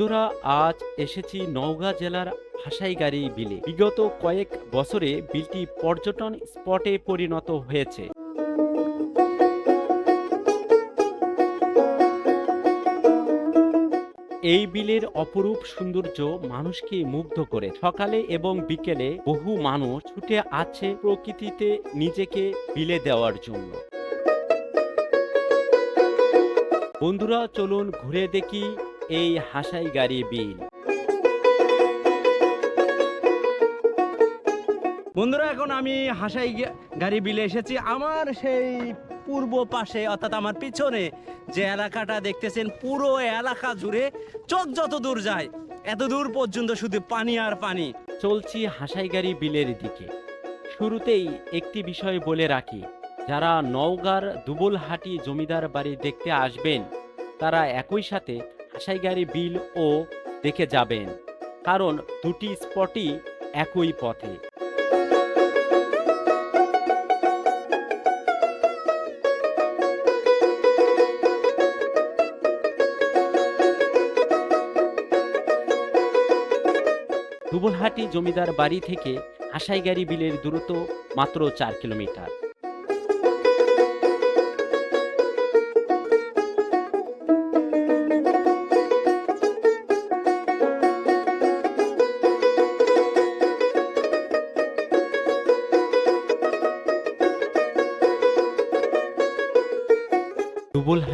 বন্ধুরা, আজ এসেছি নওগাঁ জেলার হাসাইগাড়ি বিলে। বিগত কয়েক বছরে বিলটি পর্যটন স্পটে পরিণত হয়েছে। এই বিলের অপরূপ সৌন্দর্য মানুষকে মুগ্ধ করে। সকালে এবং বিকেলে বহু মানুষ ছুটে আছে প্রকৃতিতে নিজেকে বিলে দেওয়ার জন্য। বন্ধুরা, চলুন ঘুরে দেখি এই হাসাইগাড়ি বিল। বন্ধুরা, এখন আমি হাসাই গাড়ি বিলে এসেছি। আমার সেই পূর্ব পাশে, অর্থাৎ আমার পিছনে যে এলাকাটা দেখতেছেন, পুরো এলাকা জুড়ে চোখ যত দূর যায়, এত দূর পর্যন্ত শুধু পানি আর পানি। চলছি হাসাইগাড়ি বিলের দিকে। শুরুতেই একটি বিষয় বলে রাখি, যারা নওগাঁর দুবলহাটি জমিদার বাড়ি দেখতে আসবেন, তারা একই সাথে হাসাইগাড়ি বিল ও দেখে যাবেন। কারণ দুটি স্পটই একই পথে। দুবলহাটি জমিদার বাড়ি থেকে হাসাইগাড়ি বিলের দূরত্ব মাত্র চার কিলোমিটার।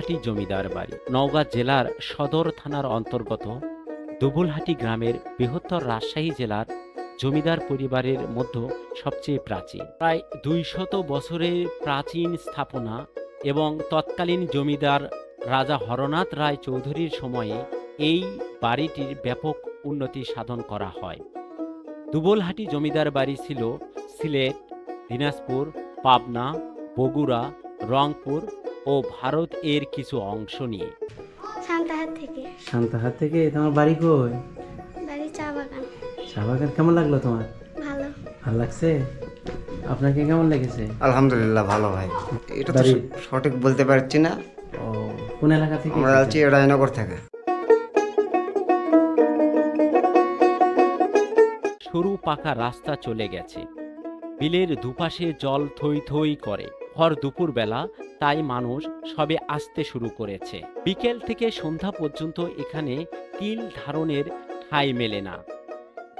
দুবলহাটি জমিদার বাড়ি। নওগাঁ জেলার সদর থানার অন্তর্গত দুবলহাটি গ্রামের বৃহত্তর রাজশাহী জেলার জমিদার পরিবারের মধ্যে সবচেয়ে প্রাচীন। প্রায় দুইশত বছরের প্রাচীন স্থাপনা এবং তৎকালীন জমিদার রাজা হরনাথ রায় চৌধুরীর সময়ে এই বাড়িটির ব্যাপক উন্নতি সাধন করা হয়। দুবলহাটি জমিদার বাড়ি ছিল সিলেট, দিনাজপুর, পাবনা, বগুড়া, রংপুর ও ভারত এর কিছু অংশ নিয়ে। সান্তাহার থেকে। শান্তাহার থেকে? তোমার বাড়ি কই? বাড়ি চা বাগান। চা বাগান কেমন লাগল তোমার? ভালো। ভালো লাগছে? আপনাকে কেমন লেগেছে? আলহামদুলিল্লাহ ভালো ভাই। এটা তো সঠিক বলতে পারছি না। ও কোন এলাকা থেকে আমরা আছি রায়নগর থেকে। সরু পাকা রাস্তা চলে গেছে। বিলের দুপাশে জল থই থই করে। ভর দুপুরবেলা তাই মানুষ সবে আসতে শুরু করেছে। বিকেল থেকে সন্ধ্যা পর্যন্ত এখানে তিল ধারণের ঠাঁই মেলে না।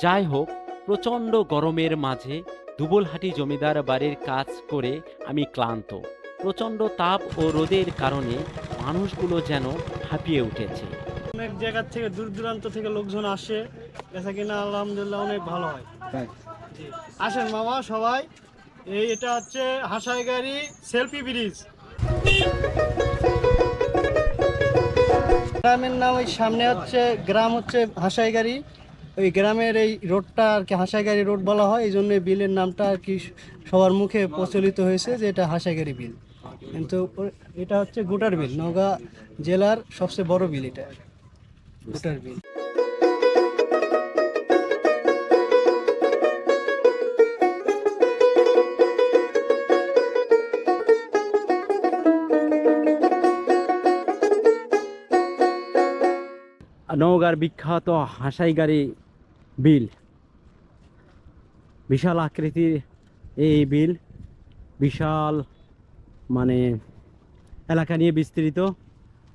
যাই হোক প্রচণ্ড গরমের মাঝে দুবলহাটি জমিদার বাড়ির কাজ করে আমি ক্লান্ত। প্রচণ্ড তাপ ও রোদের কারণে মানুষগুলো যেন হাঁপিয়ে উঠেছে। অনেক জায়গা থেকে দূর দূরান্ত থেকে লোকজন আসে। বেচা কিনা আলহামদুলিল্লাহ অনেক ভালো হয়। আসেন মামা সবাই। এই এটা হচ্ছে হাসাইগাড়ি সেলফি ব্রিজ। গ্রামের নাম ওই সামনে হচ্ছে, গ্রাম হচ্ছে হাসাইগাড়ি ওই গ্রামের এই রোডটা আর কি হাসাইগাড়ি রোড বলা হয়, এই জন্য বিলের নামটা আর কি সবার মুখে প্রচলিত হয়েছে যে এটা হাসাইগাড়ি বিল। কিন্তু এটা হচ্ছে গোটার বিল, নওগাঁ জেলার সবচেয়ে বড় বিল এটা। গোটার বিল। নওগাঁর বিখ্যাত হাসাইগাড়ি বিল। বিশাল আকৃতির এই বিল, বিশাল মানে এলাকা নিয়ে বিস্তৃত।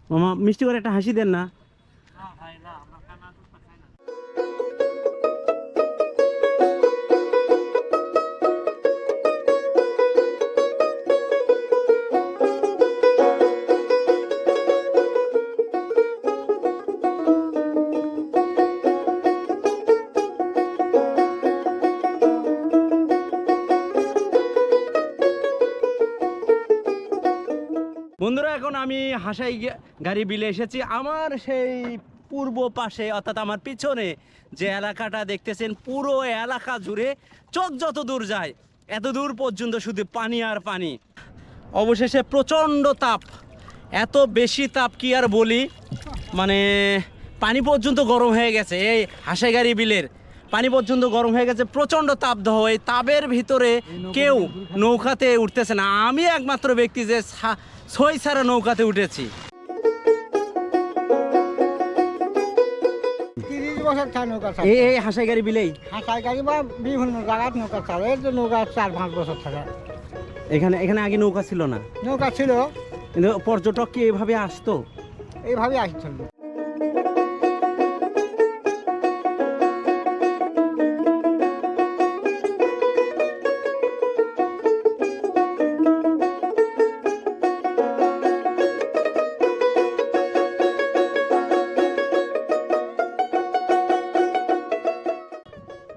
মামা, মিষ্টি করে একটা হাসি দেন না? বন্ধুরা, এখন আমি হাসাই গাড়ি বিলে এসেছি। আমার সেই পূর্ব পাশে, অর্থাৎ আমার পিছনে যে এলাকাটা দেখতেছেন, পুরো এলাকা জুড়ে চোখ যত দূর যায়, এত দূর পর্যন্ত শুধু পানি আর পানি। অবশেষে প্রচণ্ড তাপ। এত বেশি তাপ কি আর বলি? মানে পানি পর্যন্ত গরম হয়ে গেছে, এই হাসাইগাড়ি বিলের। পানি পর্যন্ত গরম হয়ে গেছে, প্রচণ্ড তাপদাহ এই তাপের ভিতরে কেউ নৌকাতে উঠতেছে না। আমি একমাত্র ব্যক্তি যে ছয় সারা নৌকাতে উঠেছি। বছর থাকে নৌকা এই হাসাই গাড়ি বিলেই? হাসাই গাড়ি বা বিভিন্ন জায়গায় নৌকা চালে। নৌকা চার পাঁচ বছর থাকে। এখানে এখানে আগে নৌকা ছিল না? নৌকা ছিল। কিন্তু পর্যটক কি এইভাবে আসতো? এইভাবে আসছিল।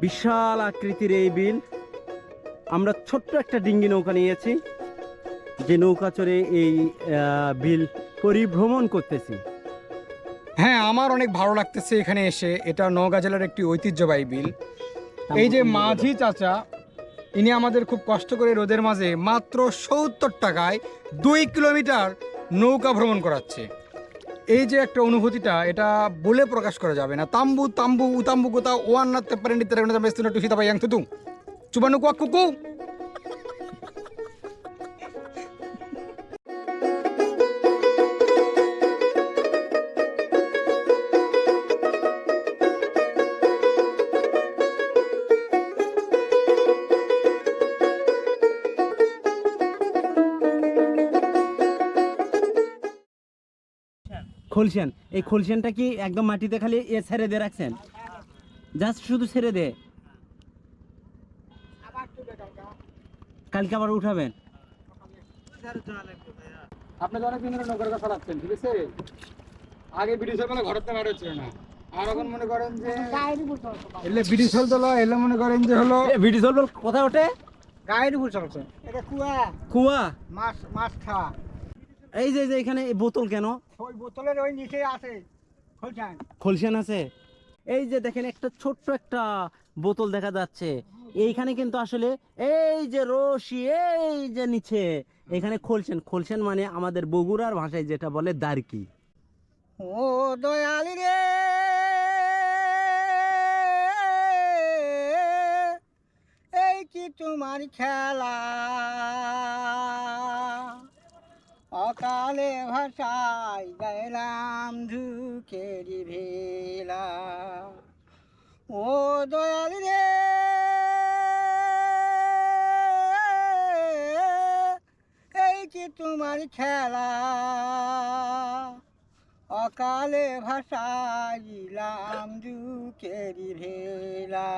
বিশাল আকৃতির এই বিল। আমরা ছোট্ট একটা ডিঙ্গি নৌকা নিয়েছি যে নৌকা চড়ে এই বিল পরিভ্রমণ করতেছি। হ্যাঁ আমার অনেক ভালো লাগতেছে এখানে এসে। এটা নওগাঁ জেলার একটি ঐতিহ্যবাহী বিল। এই যে মাঝি চাচা ইনি আমাদের খুব কষ্ট করে রোদের মাঝে মাত্র সত্তর টাকায় দুই কিলোমিটার নৌকা ভ্রমণ করাচ্ছে। এই যে একটা অনুভূতিটা, এটা বলে প্রকাশ করা যাবে না। তাম্বু তাম্বু উতাম্বু কোথাও, ওয়ান না তে পারেন টুসি তাবাই yang tutung চুবানু কুয়া খলসেন এই খলসেনটা কি একদম মাটিতে খালি এ ছেড়ে দিয়ে রাখছেন? জাস্ট শুধু ছেড়ে দে কালকে আবার উঠাবেন? আপনাদের অনেক দিন ধরে নৌকার কথা রাখছেন ঠিক আছে? আগে ব্রিটিশ হল ঘরের থেকে ছিল না। আর এখন মনে করেন যে এলে ব্রিটিশ হল তো এলে মনে করেন যে হলো ভিডিও চলবে কোথায় ওঠে? গায়ের উপর চলছে। এটা কুয়া। কুয়া? মাছ মাছ খাওয়া। এই যে যে এখানে এই বোতল কেন? ওই বোতলের ওই নিচে আছে খোলছেন খলসেন আছে? এই যে দেখেন একটা ছোট্ট একটা বোতল দেখা যাচ্ছে। এইখানে কিন্তু আসলে এই যে রশি এই যে নিচে এখানে খলসেন। খলসেন মানে আমাদের বগুড়ার ভাষায় যেটা বলে দারকি। ও দয়ালি রে! এই কি তোমার খেলা? অকালে ভাষায় গাইলাম ঝুঁকেরি ভেলা। ও দয়ালি রে, এই কি তোমার খেলা? অকালে ভাষাইলাম দুকেরি ভেলা।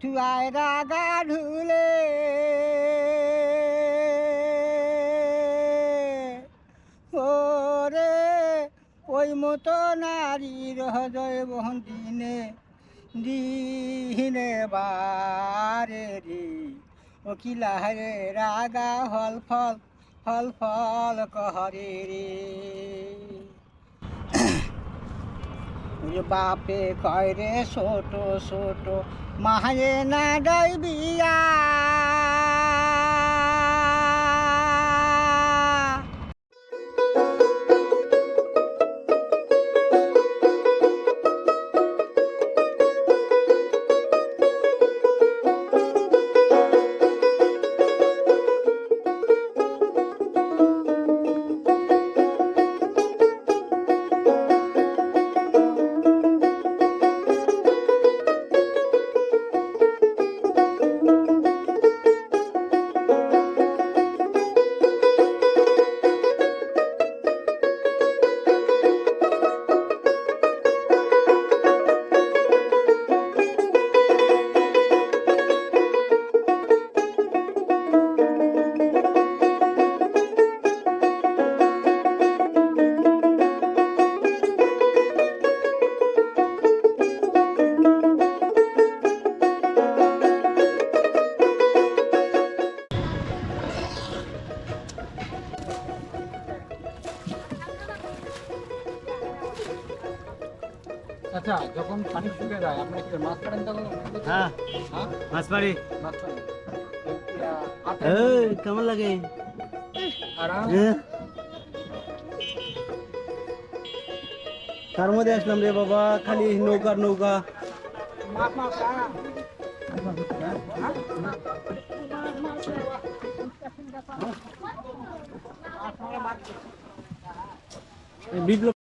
তুয়ায় রাগা ঢুলে ওই মতো নারীর হৃদয় বহন দিনে দিনে বারে রে। ও কিলা রাগা হল ফল ফল ফল কহরে রে। বাপে কয় রে, ছোট ছোট, মাহে না ডই বিয়া আচ্ছা যখন পানি শুকিয়ে যায় আপনি কি মাছ পাড়েন তখন? হ্যাঁ। হ্যাঁ? মাছ মারি। মাছ পাড়েন হাতে এই কেমন লাগে? আরাম। হ্যাঁ? কার মধ্যে আসলাম রে বাবা খালি নৌকার নৌকা। মাছ মাছ বিপ্লব